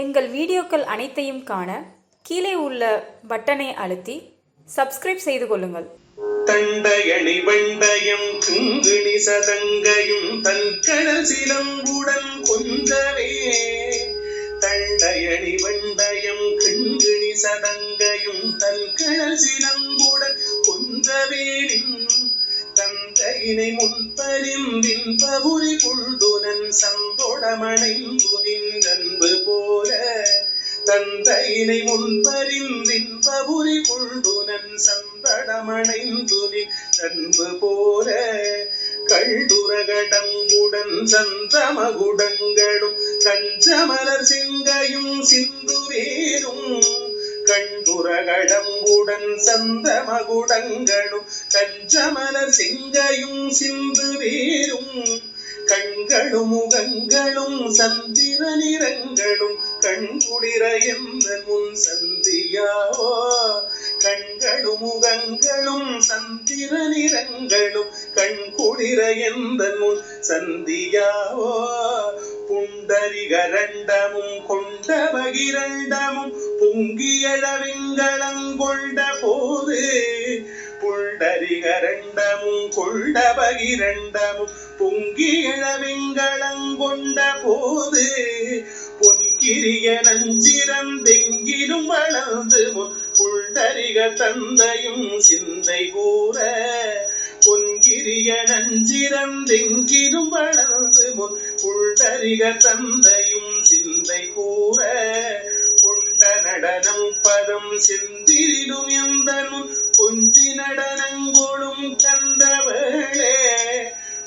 எங்கள் வீடியோக்கள் அனைத்தையும் காண கீழே உள்ள பட்டனை அழுத்தி சப்ஸ்கிரைப் செய்து கொள்ளுங்கள். தண்டயணி வெண்டயம் கிங்கிணி சதங்கையும் தன்கடல் சிலம்புடன் கொஞ்சவே தண்டயணி வெண்டயம் கிங்கிணி சதங்க முன்பறிந்தின் பபுரி புல்துனன் சந்தோடமணைந்து நின்றன்பு போல தந்தையினை முன்பறிந்தின் பபுரி புல்துனன் சந்தடமணைந்து நின்றன்பு போல கள்ளுரகடங்குடன் சந்தமகுடங்களும் கஞ்சமலர் சிங்கையும் சிந்துவேரும் சுரகடம்புடன் சந்த மகுடங்களும் கஞ்சமலர் சிங்கையும் சிந்து வீரும். கண்களும் முகங்களும் சந்திர நிறங்களும் கண்குளிர என்ற முன் சந்தியாவோ? கண்களும் முகங்களும் சந்திர நிறங்களும் கண்குளிர என்ற முன் சந்தியாவோ? புண்டரிகரண்டமும் கொண்ட பகிரண்டமும் பொங்கியளவிங்களங்கொண்ட போது புண்டரிகரண்டமும் கொண்ட பகிரண்டமும் பொங்கியழவிங்களங்கொண்ட போது பொன்கிரிய நஞ்சிரந்தெங்கிலும் வளர்ந்து முன் புள்தரிக தந்தையும் சிந்தை கூற பொன்கிரிய நஞ்சிரந்தெங்கிலும் வளர்ந்து முன் புள்தரிக தந்தையும் சிந்தை கூற கொண்ட நடனம் பதம் செந்திரிலும் எந்த முன் கொஞ்சி நடனங்கொழும் கந்தவளே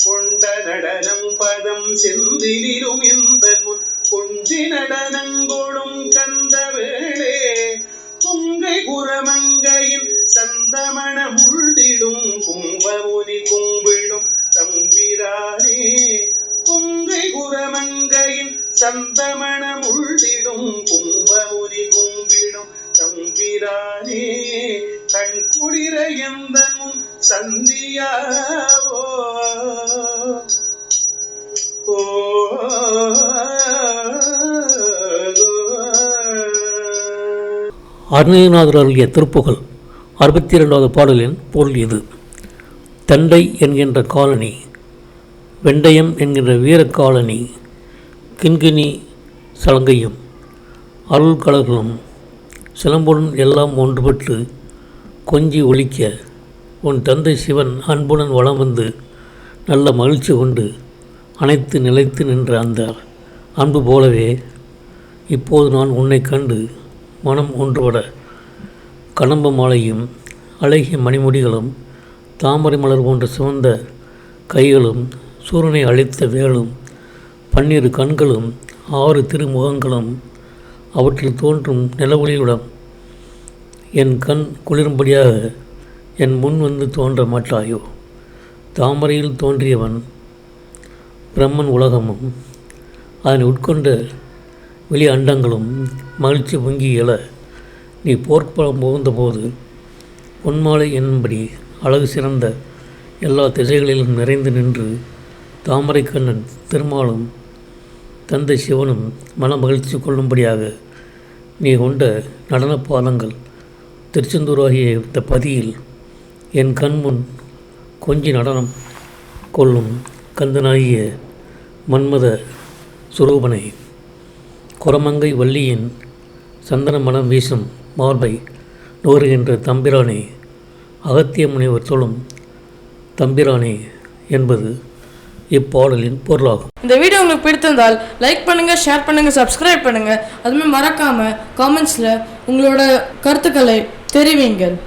கொண்ட நடனம் பதம் செந்திரிடும் இந்த முன் கொஞ்சி நடனங்கொழும் கந்தவேளே குங்கை குரமங்கையின் சந்தமண முள்திடும் கும்பமுனி கும்பிடும் தம்பிரானே குங்கை குரமங்கையின் சந்தமண முள்திடும் கும்பமுனி கும்பிடும் தம்பிரானே. கண் குளிர எந்த சந்தியாவோ? ஓ அருணகிரிநாதர் அருளிய திருப்புகள் அறுபத்தி இரண்டாவது பாடலின் பொருள் இது. தண்டை என்கின்ற காலனி வெண்டயம் என்கின்ற வீர காலனி கிண்கிணி சலங்கையும் அருள் கலர்களும் சிலம்புடன் எல்லாம் ஒன்றுபட்டு கொஞ்சி ஒழிக்க உன் தந்தை சிவன் அன்புடன் வலம் வந்து நல்ல மகிழ்ச்சி கொண்டு அனைத்து நிலைத்து நின்ற அந்த அன்பு போலவே இப்போது நான் உன்னை கண்டு மனம் ஒன்றுபட கடம்ப மாலையும் அழகிய மணிமுடிகளும் தாமரை மலர் போன்ற சிவந்த கைகளும் சூரனை அழித்த வேலும் பன்னிரு கண்களும் ஆறு திருமுகங்களும் அவற்றில் தோன்றும் நிலவொளியுடன் என் கண் குளிரும்படியாக என் முன் வந்து தோன்ற மாட்டாயோ? தாமரையில் தோன்றியவன் பிரம்மன் உலகமும் அதனை உட்கொண்ட வெளி அண்டங்களும் மகிழ்ச்சி பொங்கி எழ நீ போர்க்களம் புகுந்தபோது பொன்மாலை என்னும்படி அழகு சிறந்த எல்லா திசைகளிலும் நிறைந்து நின்று தாமரை கண்ணன் திருமாலும் தந்தை சிவனும் மன மகிழ்ச்சி கொள்ளும்படியாக நீ கொண்ட நடனப் திருச்செந்தூராகிய திருச்செந்தூர் ஆகிய இந்த பதியில் என் கண்முன் கொஞ்சி நடனம் கொள்ளும் கந்தனாகிய மன்மத சுரூபனை குரமங்கை வள்ளியின் சந்தன மனம் வீசும் மார்பை நுகருகின்ற தம்பிரானே அகத்திய முனைவர் சொல்லும் தம்பிரானே என்பது இப்பாடலின் பொருளாகும். இந்த வீடியோ உங்களுக்கு பிடித்திருந்தால் லைக் பண்ணுங்க ஷேர் பண்ணுங்க சப்ஸ்கிரைப் பண்ணுங்க. அதுமாதிரி மறக்காம காமெண்ட்ஸில் உங்களோட கருத்துக்களை தெரிவிங்கள்